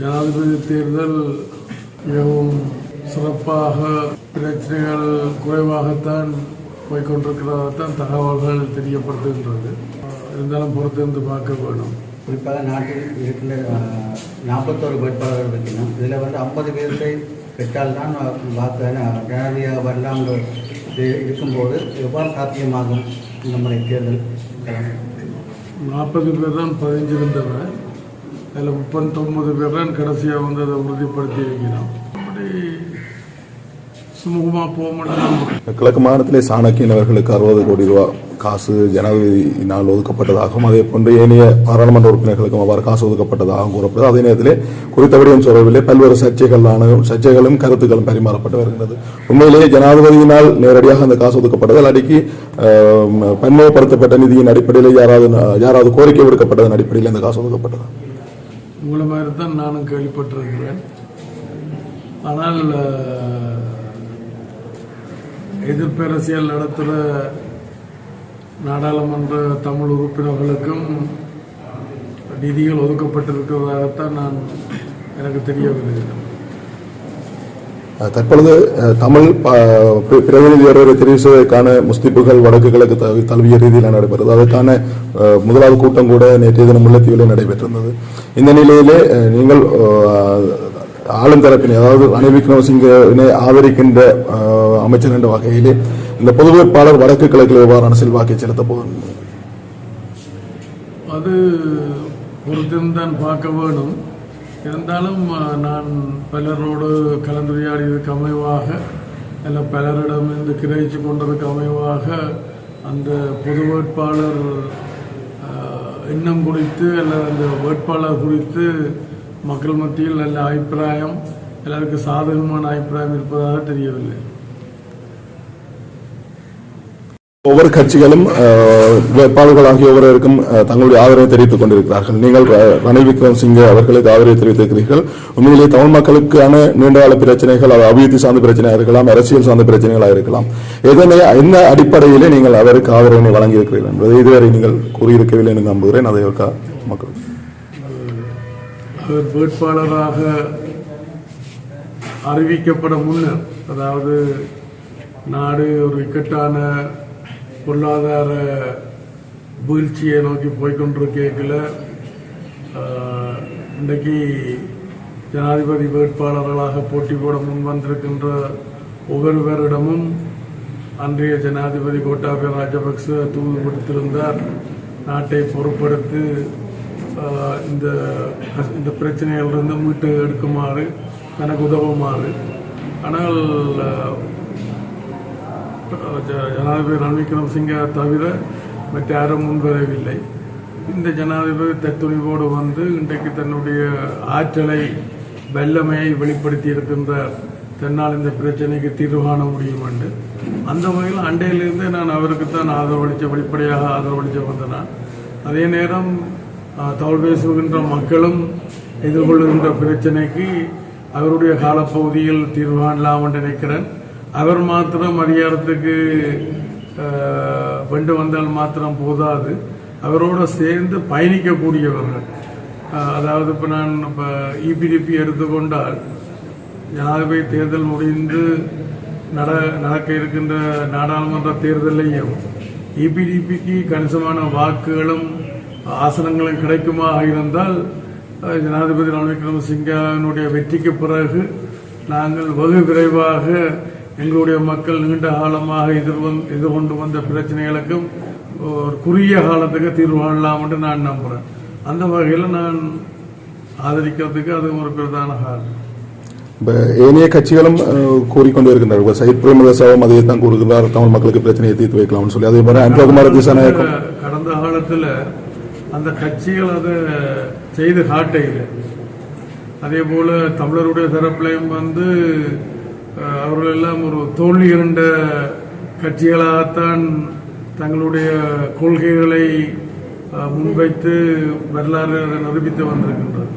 ஜனாதிபதி தேர்தல் மிகவும் சிறப்பாக பிரச்சனைகள் குறைவாகத்தான் போய்கொண்டிருக்கிறதாகத்தான் தகவல்கள் தெரியப்படுத்துகின்றது. இருந்தாலும் பொறுத்திருந்து பார்க்க வேணும். குறிப்பாக நாட்டில் இருக்கின்ற நாற்பத்தோரு வேட்பாளர்கள் வைக்கணும் இதில் வந்து ஐம்பது பேர்த்தை பெற்றால்தான் வாக்கு அஹ், ஜனாதிபதியாக வரலாம் இருக்கும்போது எவ்வாறு சாத்தியமாகும் இந்த முறை தேர்தல்? நாற்பது பேர் தான் பதிஞ்சிருந்தவன். அதில் முப்பத்தொம்பது பேர் தான் கடைசியாக வந்து அதை உறுதிப்படுத்தி வைக்கிறோம் அப்படி சுமூகமாக போக மாட்டோம் கிழக்கு மாநிலத்திலே சாணக்கியன் அவர்களுக்கு அறுபது கோடி ரூபாய் காசு ஜனாதிபதியினால் ஒதுக்கப்பட்டதாகவும் அதே போன்று ஏனைய பாராளுமன்ற உறுப்பினர்களுக்கும் அவ்வாறு காசு ஒதுக்கப்பட்டதாகவும் கூறப்படுது. அதே நேரத்திலே குறித்த விடயம் சொல்லவில்லை. பல்வேறு சர்ச்சைகளான சர்ச்சைகளும் கருத்துக்களும் பரிமாறப்பட்டு வருகிறது உண்மையிலேயே ஜனாதிபதியினால் நேரடியாக அந்த காசு ஒதுக்கப்பட்டது அடிக்கி பன்முகப்படுத்தப்பட்ட நிதியின் அடிப்படையில் யாராவது யாராவது கோரிக்கை விடுக்கப்பட்டதன் அடிப்படையில் அந்த காசு ஒதுக்கப்பட்டது. உங்களை மாதிரி தான் நானும் கேள்விப்பட்டிருக்கிறேன். ஆனால் எதிர்ப்பரசியல் நடத்துகிற நாடாளுமன்ற தமிழ் உறுப்பினர்களுக்கும் நிதிகள் ஒதுக்கப்பட்டிருக்கிறதாகத்தான் நான் எனக்கு தெரிய வருகிறேன் தற்பொழுது தமிழ் பிரதிநிதி ஒருவரை தெரிவு முஸ்திப்புகள் வடக்கு கிழக்கு தழுவிய ரீதியில் நடைபெறுது அதற்கான முதலாவது கூட்டம் கூட நேற்றைய தினம் முல்லைத்தீவில் நடைபெற்றிருந்தது. இந்த நிலையிலே நீங்கள் ஆளும் தரப்பினை அதாவது ரணில் விக்ரமசிங்கனை ஆதரிக்கின்ற அமைச்சர் என்ற வகையிலே இந்த பொது வேட்பாளர் வடக்கு கிழக்கில் எவ்வாறான செல்வாக்கை செலுத்த போகிறது அது பொறுத்திருந்தான் பார்க்க வேணும் இருந்தாலும் நான் பலரோடு கலந்துரையாடியதுக்கு அமைவாக அல்ல பலரிடமிருந்து கிரகிச்சு கொண்டதுக்கு அமைவாக அந்த பொது வேட்பாளர் எண்ணம் குறித்து அல்லது அந்த வேட்பாளர் குறித்து மக்கள் மத்தியில் நல்ல அபிப்பிராயம் எல்லாருக்கும் சாதகமான அபிப்பிராயம் இருப்பதாக தெரியவில்லை. ஒவ்வொரு கட்சிகளும் வேட்பாளர்கள் ஆகிய ஒவ்வொருவருக்கும் தங்களுடைய ஆதரவை தெரிவித்துக் கொண்டிருக்கிறார்கள். நீங்கள் ர- ரணில் விக்ரமசிங்கே அவர்களுக்கு ஆதரவை தெரிவித்திருக்கிறீர்கள். உண்மையிலேயே தமிழ் மக்களுக்கான நீண்டகால பிரச்சனைகள் அது அபிவிருத்தி சார்ந்த பிரச்சனையாக இருக்கலாம் அரசியல் சார்ந்த பிரச்சனைகளாக இருக்கலாம். எதனை என்ன அடிப்படையிலே நீங்கள் அவருக்கு ஆதரவினை வழங்கியிருக்கிறீர்கள் என்பதை இதுவரை நீங்கள் கூறியிருக்கவில்லை என்று நம்புகிறேன். அதை மக்கள். அவர் வேட்பாளராக அறிவிக்கப்பட முன்னர் அதாவது நாடு ஒரு இக்கட்டான பொருளாதார வீழ்ச்சியை நோக்கி போய்கொண்டிருக்கல இன்றைக்கு ஜனாதிபதி வேட்பாளர்களாக போட்டி போட முன்வந்திருக்கின்ற ஒவ்வொருவரிடமும் அன்றைய ஜனாதிபதி கோட்டாபய ராஜபக்ச தூது கொடுத்திருந்தார். நாட்டை பொறுப்படுத்தி இந்த இந்த பிரச்சனைகளிலிருந்து மீட்டு எடுக்குமாறு தனக்கு உதவுமாறு. ஆனால் ஜனாதிபதி ரணில் விக்ரமசிங்க தவிர மற்ற யாரும் முன்வரவில்லை. இந்த ஜனாதிபதி தத்துணிவோடு வந்து இன்றைக்கு தன்னுடைய ஆற்றலை வல்லமையை வெளிப்படுத்தி இருக்கின்ற தன்னால் இந்த பிரச்சனைக்கு தீர்வு காண முடியும் என்று அந்த வகையில் அண்டையிலிருந்து நான் அவருக்கு தான் ஆதரவளித்த வெளிப்படையாக ஆதரவளித்து வந்தேன். நான். அதே நேரம் ஆஹ், பேசுகின்ற மக்களும் எதிர்கொள்ளுகின்ற பிரச்சனைக்கு அவருடைய காலப்பகுதியில் தீர்வு காணலாம் என்று நினைக்கிறேன். அவர் மாத்திரம் அதிகாரத்துக்கு கொண்டு வந்தால் மாத்திரம் போதாது. அவரோடு சேர்ந்து பயணிக்கக்கூடியவர்கள். அதாவது இப்போ நான் இப்போ இபிடிபி எடுத்துக்கொண்டால் ஜனாதிபதி தேர்தல் முடிந்து நட நடக்க இருக்கின்ற நாடாளுமன்ற தேர்தலையும் இபிடிபிக்கு கணிசமான வாக்குகளும் ஆசனங்களும் கிடைக்குமாக இருந்தால் ஜனாதிபதி ரணில் விக்ரமசிங்கனுடைய வெற்றிக்கு பிறகு நாங்கள் வெகு விரைவாக எங்களுடைய மக்கள் நீண்ட காலமாக எதிர்வந் எதிர்கொண்டு வந்த பிரச்சனைகளுக்கும் ஒரு குறுகிய காலத்துக்கு தீர்வு காணலாம் என்று நான் நம்புகிறேன் அந்த வகையில் நான் ஆதரிக்கிறதுக்கு அது ஒரு பிரதான காரணம். இப்ப ஏனைய கட்சிகளும் கூறிக்கொண்டு இருக்கின்றார்கள் இப்ப சயித் பிரேமதாசாவும் அதே தான் கூறுகிறார் தமிழ் மக்களுக்கு பிரச்சனையை தீர்த்து வைக்கலாம்னு சொல்லி. அதே மாதிரி அன்பகுமார திசாநாயக்கம் கடந்த காலத்துல அந்த கட்சிகள் அதை செய்து காட்டையில் அதே போல தமிழருடைய தரப்பிலையும் வந்து அவர்கள் எல்லாம் ஒரு தோல்வி இரண்ட கட்சிகளாகத்தான் தங்களுடைய கொள்கைகளை முன்வைத்து வரலாறு நிரூபித்து வந்திருக்கின்றது.